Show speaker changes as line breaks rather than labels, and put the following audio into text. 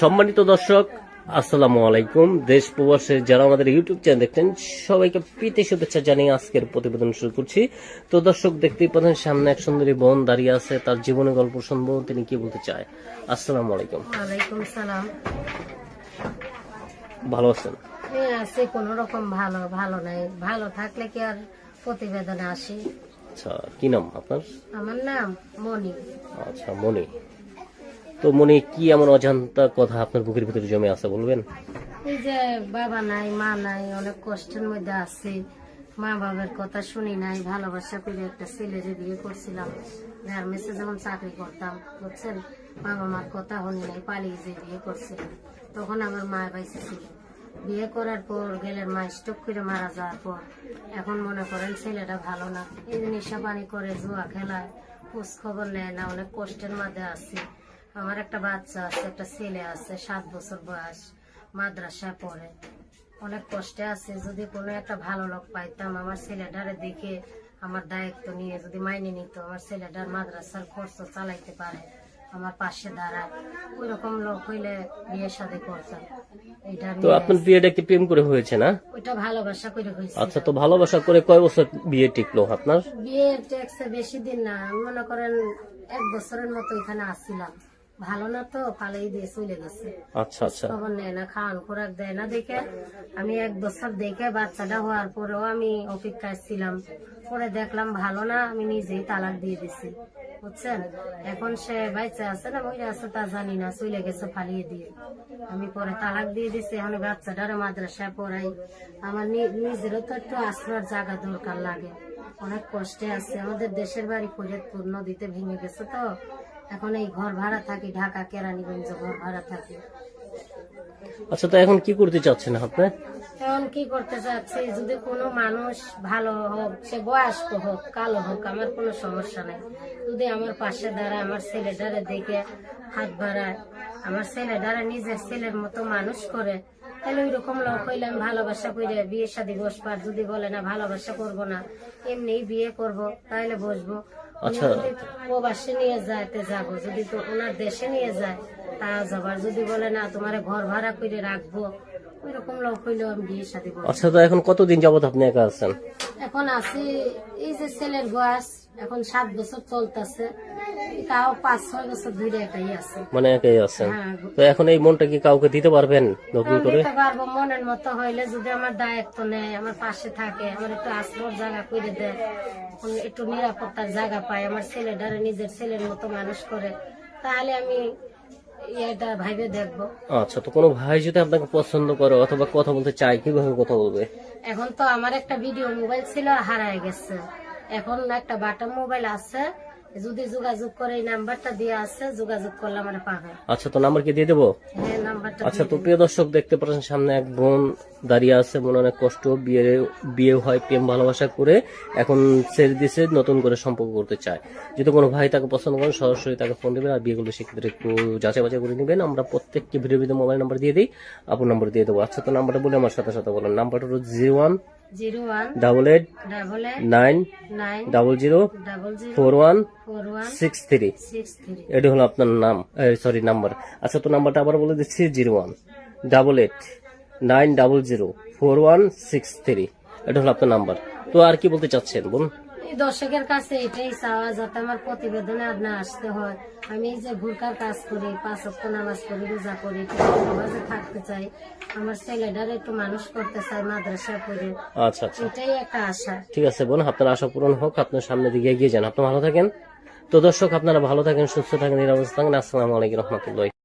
সম্মানিত দর্শক আসসালামু আলাইকুম। দেশ প্রবাসের যারা আমাদের ইউটিউব চ্যানেল দেখছেন সবাইকে প্রীতি শুভেচ্ছা জানিয়ে আজকের প্রতিবেদন শুরু করছি। তো দর্শক দেখতেই পাচ্ছেন সামনে এক সুন্দরী বোন দাঁড়িয়ে আছে তার জীবনের গল্প শুনব তিনি কি বলতে চায়। আসসালামু আলাইকুম।
ওয়ালাইকুম সালাম।
ভালো আছেন?
আছে কোন রকম ভালো ভালো নাই। ভালো থাকলে কি আর প্রতিবেদনে আসি?
আচ্ছা কি নাম আপনার?
আমার নাম মনি।
আচ্ছা মনি। তো মনে কি এমন অজান্তা কথা আপনার বুকের ভিতরে জমে আছে বলবেন?
এই যে বাবা নাই, মা নাই, অনেক কষ্টের মধ্যে আছি। মা বাবার কথা শুনি নাই, ভালোবাসা করে একটা ছেলেরে বিয়ে করছিলাম। গার্মেন্টসে যেমন চাকরি করতাম, বুঝছেন? বাবা মার কথা শুনি নাই, পালিয়ে যে বিয়ে করছিলাম। তখন আমার মা বাইসে ছিল বিয়ে করার পর গেলের মা স্টক করে মারা যাওয়ার পর এখন মনে করেন ছেলেটা ভালো না। এই যে নেশা পানি করে, জুয়া খেলায়, খোঁজ খবর নেয় না, অনেক কষ্টের মধ্যে আছি। আমার একটা বাচ্চা আছে একটা ছেলে আছে সাত বছর বয়স মাদ্রাসায় পড়ে। অনেক কষ্টে আছে যদি কোনো একটা ভালো লোক পাইতাম আমার ছেলেটারে দেখে আমার দায়িত্ব নিয়ে যদি মাইনে নিত আমার ছেলেটার মাদ্রাসার খরচ চালাইতে পারে আমার পাশে দাঁড়ায়। ওই রকম লোক হইলে বিয়ে শাদী করতাম।
তো আপনার বিয়েটা কি প্রেম করে হয়েছে না?
ওইটা ভালোবাসা করে হয়েছে।
আচ্ছা তো ভালোবাসা করে কয় বছর বিয়ে টিকলো আপনার?
বিয়ে ট্যাক্সে বেশি দিন না মনে করেন এক বছরের মতো এখানে আসছিলাম। ভালো না তো পালাই দিয়ে চলে গেছে।
আচ্ছা আচ্ছা।
খবর নেয় না খাওয়ান খোরাক দেয় না দেখে। আমি এক বছর দেখে বাচ্চাটা হওয়ার পরেও আমি অপেক্ষায় ছিলাম। পরে দেখলাম ভালো না আমি নিজেই তালাক দিয়ে দিছি। বুঝছেন? এখন সে বাচ্চা আছে না মহিলা আছে তা জানি না চলে গেছে ফালিয়ে দিয়ে। আমি পরে তালাক দিয়ে দিছি এখন বাচ্চাটার মাদ্রাসায় পড়াই। আমার নিজেরও তো একটু আশ্রয়ের জায়গা দরকার লাগে। অনেক কষ্টে আছে। আমাদের দেশের বাড়ি ফরিদপুর নদীতে ভেঙে গেছে তো। এখন এই ঘর ভাড়া থাকি ঢাকা কেরানীগঞ্জ ঘর ভাড়া থাকি।
আচ্ছা তো এখন কি করতে চাচ্ছেন আপনি?
এখন কি করতে চাচ্ছি যদি কোনো মানুষ ভালো হোক সে বয়স্ক হোক কালো হোক আমার কোনো সমস্যা নেই। যদি আমার পাশে দাঁড়ায় আমার ছেলেটারে দেখে হাত বাড়ায় আমার ছেলেটারে নিজের ছেলের মতো মানুষ করে তাহলে ওই রকম লোক হইলে আমি ভালোবাসা করে বিয়ে শাদি বসবার। যদি বলে না ভালোবাসা করব না এমনি বিয়ে করব তাহলে বসবো।
আচ্ছা।
প্রবাসে নিয়ে যায় তে যদি তো ওনার দেশে নিয়ে যায় তা যাবার যদি বলে না তোমার ঘর ভাড়া করে রাখব ওইরকম লোক হইলেও আমি বিয়ে
আচ্ছা তো এখন কতদিন যাবত আপনি একা আছেন?
এখন আছি এই যে ছেলের বয়স এখন সাত বছর চলতেছে। তাও পাঁচ ছয় বছর ধরে একাই আছে।
মানে একাই
হ্যাঁ
তো এখন এই মনটা কি কাউকে দিতে পারবেন নতুন করে?
দিতে পারব মনের মতো হইলে যদি আমার দায়িত্ব নেয় আমার পাশে থাকে আমার একটু আশ্রয় জায়গা করে দেয় একটু নিরাপত্তার জায়গা পায় আমার ছেলেটারে নিজের ছেলের মতো মানুষ করে তাহলে আমি
আচ্ছা তো কোনো ভাই যদি আপনাকে পছন্দ করে অথবা কথা বলতে চায় কীভাবে কথা বলবে?
এখন তো আমার একটা ভিডিও মোবাইল ছিল হারায় গেছে। এখন একটা বাটা মোবাইল আছে যদি যোগাযোগ করে এই নাম্বারটা দিয়ে আছে যোগাযোগ করলে আমার পাবে।
আচ্ছা তো নাম্বার কি দিয়ে দেবো?
হ্যাঁ নাম্বারটা
আচ্ছা তো প্রিয় দর্শক দেখতে পাচ্ছেন সামনে এক বোন দাঁড়িয়ে আছে। মনে অনেক কষ্ট বিয়ে বিয়ে হয় প্রেম ভালোবাসা করে এখন ছেড়ে দিছে নতুন করে সম্পর্ক করতে চায়। যদি কোনো ভাই তাকে পছন্দ করেন সরাসরি তাকে ফোন দেবেন আর বিয়েগুলো সেক্ষেত্রে একটু যাচাই বাছাই করে নেবেন। আমরা প্রত্যেককে ভিডিও ভিডিও মোবাইল নাম্বার দিয়ে দিই আপনার নাম্বার দিয়ে দেবো। আচ্ছা তো নাম্বারটা বলে আমার সাথে সাথে বলেন। নাম্বারটা হলো zero one
zero one
double eight
double eight
nine
nine
double zero
double zero
four one
four one
six three
six three
এটি হলো আপনার নাম সরি নাম্বার আচ্ছা তো নাম্বারটা আবার বলে দিচ্ছি zero one double eight nine double zero four one six three এটা হলো আপনার নাম্বার তো আর কি বলতে চাচ্ছেন বলুন?
দর্শকের কাছে এটাই চাওয়া যাতে আমার প্রতিবেদনে আর না আসতে হয়। আমি এই যে ভুলকার কাজ করি পাঁচ অক্ট নামাজ পড়ি রোজা করি নামাজে থাকতে চাই। আমার ছেলেটার একটু মানুষ করতে চাই মাদ্রাসা করে
আচ্ছা আচ্ছা।
এটাই একটা আশা।
ঠিক আছে বোন আপনার আশা পূরণ হোক আপনার সামনের দিকে এগিয়ে যান। আপনি ভালো থাকেন। তো দর্শক আপনারা ভালো থাকেন সুস্থ থাকেন নিরাপদ থাকেন। আসসালামু আলাইকুম রহমতুল্লাহ।